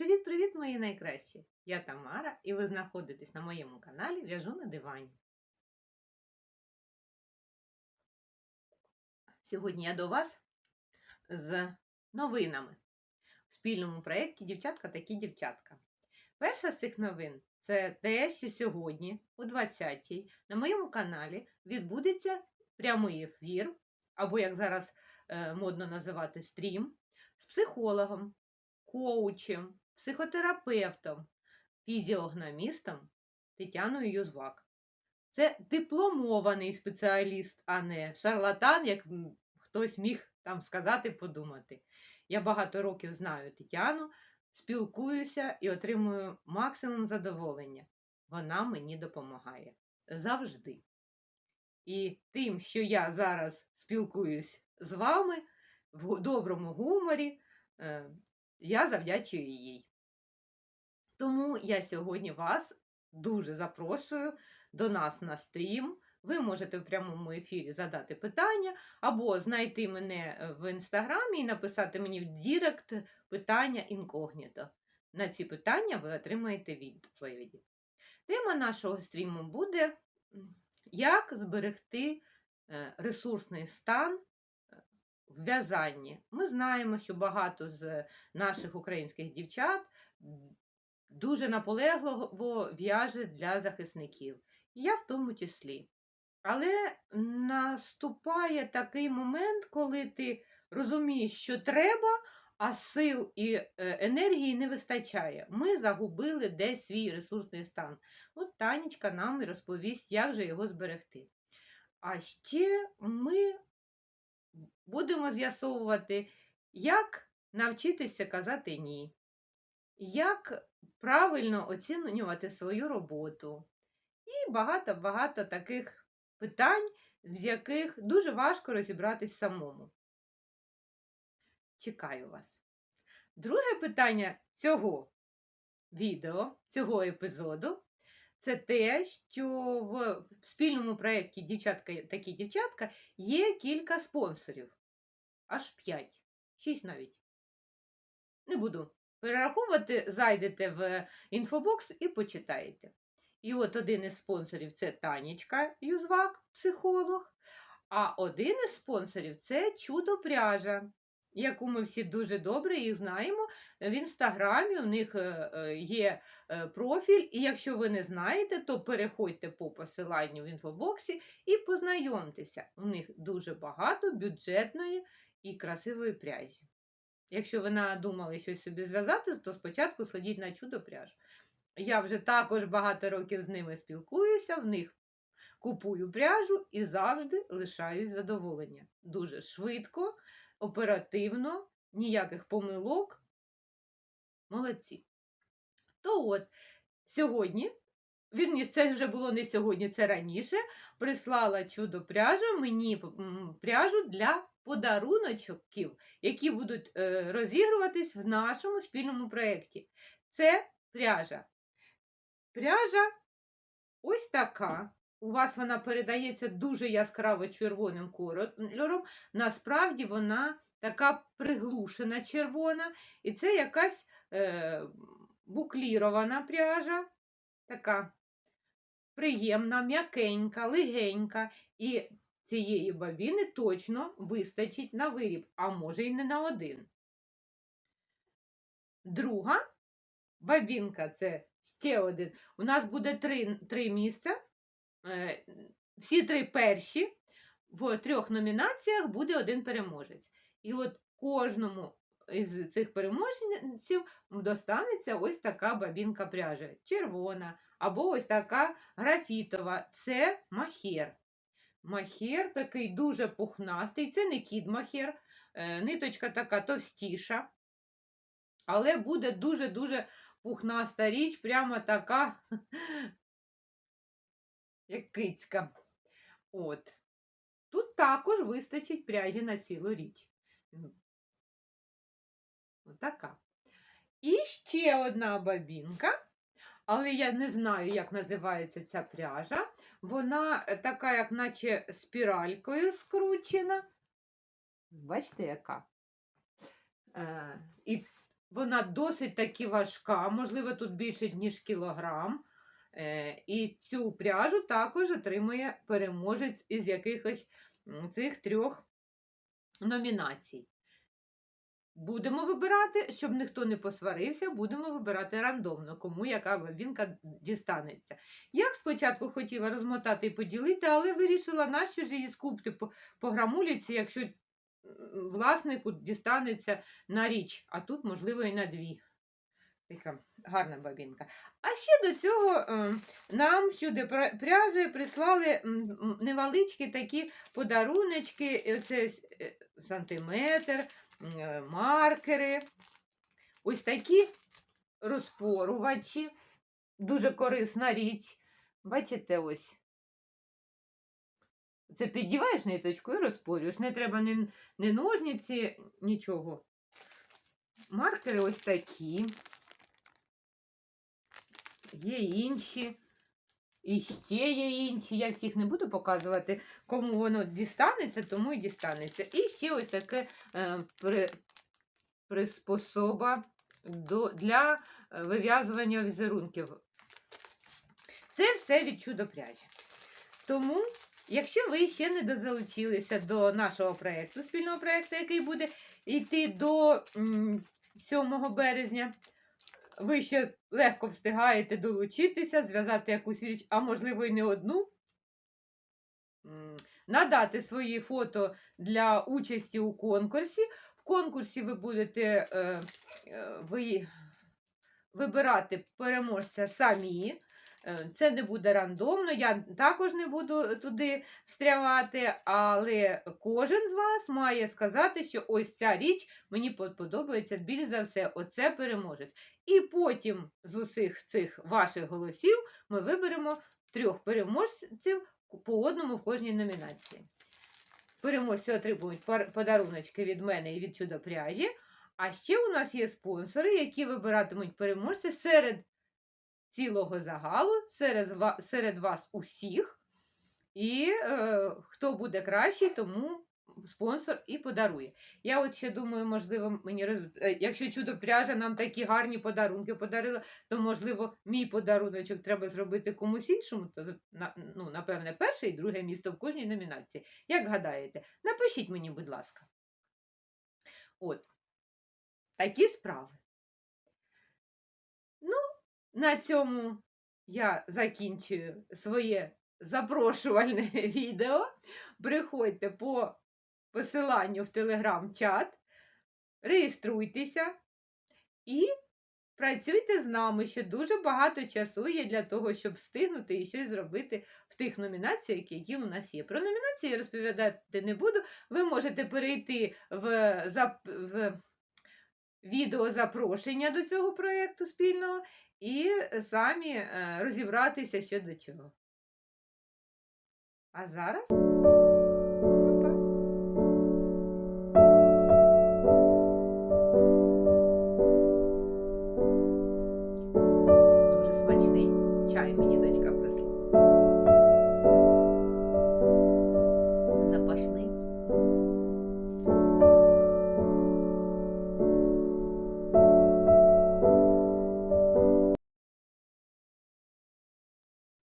Привіт-привіт, мої найкращі! Я Тамара, і ви знаходитесь на моєму каналі В'яжу на дивані. Сьогодні я до вас з новинами в спільному проєкті Дівчатка такі дівчатка. Перша з цих новин це те, що сьогодні, о 20-й, на моєму каналі відбудеться прямий ефір, або, як зараз е, модно називати, стрім, з психологом, коучем, психотерапевтом, фізіогномістом Тетяною Юзвак. Це дипломований спеціаліст, а не шарлатан, як хтось міг там сказати, подумати. Я багато років знаю Тетяну, спілкуюся і отримую максимум задоволення. Вона мені допомагає завжди. І тим, що я зараз спілкуюсь з вами в доброму гуморі, е, я завдячую їй. Тому я сьогодні вас дуже запрошую до нас на стрім. Ви можете в прямому ефірі задати питання, або знайти мене е, в інстаграмі і написати мені в Дірект питання інкогніто. На ці питання ви отримаєте відповіді. Тема нашого стріму буде як зберегти е, ресурсний стан е, в в'язанні. Ми знаємо, що багато з наших українських дівчат дуже наполегливо в'яже для захисників. Я в тому числі. Але наступає такий момент, коли ти розумієш, що треба, а сил і е, енергії не вистачає. Ми загубили десь свій ресурсний стан. От Танечка нам розповість, як же його зберегти. А ще ми будемо з'ясовувати, як навчитися казати ні, як правильно оцінювати свою роботу. І багато-багато таких питань, з яких дуже важко розібратись самому. Чекаю вас. Друге питання цього відео, цього епізоду, це те, що в спільному проєкті Дівчатка такі дівчатка є кілька спонсорів. Аж п'ять, шість навіть. Не буду перераховувати, зайдете в інфобокс і почитаєте. І от один із спонсорів це Танечка Юзвак, психолог. А один із спонсорів це чудо пряжа, яку ми всі дуже добре їх знаємо. В інстаграмі у них е, е, є е, профіль, і якщо ви не знаєте, то переходьте по посиланню в інфобоксі і познайомтеся. У них дуже багато бюджетної і красивої пряжі. Якщо ви надумали щось собі зв'язати, то спочатку сходіть на чудо пряжу. Я вже також багато років з ними спілкуюся, в них купую пряжу і завжди лишаюсь задоволення. Дуже швидко, оперативно, ніяких помилок. Молодці. То от, сьогодні, вірніше, це вже було не сьогодні, це раніше, прислала чудо пряжа мені пряжу для подаруночків, які будуть е, розігруватись в нашому спільному проєкті. Це пряжа. Пряжа ось така. У вас вона передається дуже яскраво червоним кольором. Насправді вона така приглушена червона. І це якась е, буклірована пряжа, така приємна, м'якенька, легенька. І цієї бабіни точно вистачить на виріб, а може й не на один. Друга бабінка це ще один. У нас буде три, три місця. Е, Всі три перші. В трьох номінаціях буде один переможець. І от кожному із цих переможців достанеться ось така бабінка пряжі. Червона або ось така графітова. Це махер. Махер такий дуже пухнастий. Це не кід махер. Е, Ниточка така товстіша. Але буде дуже-дуже пухнаста річ, прямо така, як кицька. От. Тут також вистачить пряжі на цілу річ. Отака. І ще одна бабінка, але я не знаю, як називається ця пряжа. Вона е, така, як наче спіралькою скручена. Бачите, яка? Е, і Вона досить таки важка, можливо, тут більше, ніж кілограм. Е, І цю пряжу також отримує переможець із якихось цих трьох номінацій. Будемо вибирати, щоб ніхто не посварився, будемо вибирати рандомно, кому яка вінка дістанеться. Я спочатку хотіла розмотати і поділити, але вирішила, нащо ж її скупти по, по грамуліці, якщо власнику дістанеться на річ, а тут, можливо, і на дві. Така гарна бабінка. А ще до цього е, нам сюди пряжі прислали невеличкі такі подаруночки, е, це е, сантиметр, маркери. Ось такі розпорувачі. Дуже корисна річ. Бачите, ось. Це піддіваєш ниточку і розпорюєш. Не треба ні, ні ножниці, нічого. Маркери ось такі. Є інші. І ще є інші. Я всіх не буду показувати, кому воно дістанеться, тому і дістанеться. І ще ось таке е, при, приспособа до, для е, вив'язування візерунків. Це все від чудо пряжі. Тому, якщо ви ще не дозалучилися до нашого проєкту, спільного проєкту, який буде йти до 7 березня, ви ще легко встигаєте долучитися, зв'язати якусь річ, а можливо і не одну. Надати свої фото для участі у конкурсі. В конкурсі ви будете е, е, ви, вибирати переможця самі. Е, Це не буде рандомно, я також не буду туди встрявати, але кожен з вас має сказати, що ось ця річ мені подобається більш за все, оце переможець. І потім з усіх цих ваших голосів ми виберемо трьох переможців по одному в кожній номінації. Переможці отримують подаруночки від мене і від чудо пряжі. А ще у нас є спонсори, які вибиратимуть переможця серед цілого загалу, серед, вас усіх. І е, хто буде кращий, тому спонсор і подарує. Я от ще думаю, можливо, мені роз- е, якщо чудо пряжа нам такі гарні подарунки подарила, то можливо мій подаруночок треба зробити комусь іншому. То ну, напевне, перше і друге місто в кожній номінації. Як гадаєте? Напишіть мені, будь ласка. От. Такі справи. На цьому я закінчую своє запрошувальне відео. Приходьте по посиланню в телеграм-чат, реєструйтеся і працюйте з нами, ще дуже багато часу є для того, щоб встигнути і щось зробити в тих номінаціях, які у нас є. Про номінації я розповідати не буду. Ви можете перейти в, в відео запрошення до цього проєкту спільного і самі е, розібратися що до чого. А зараз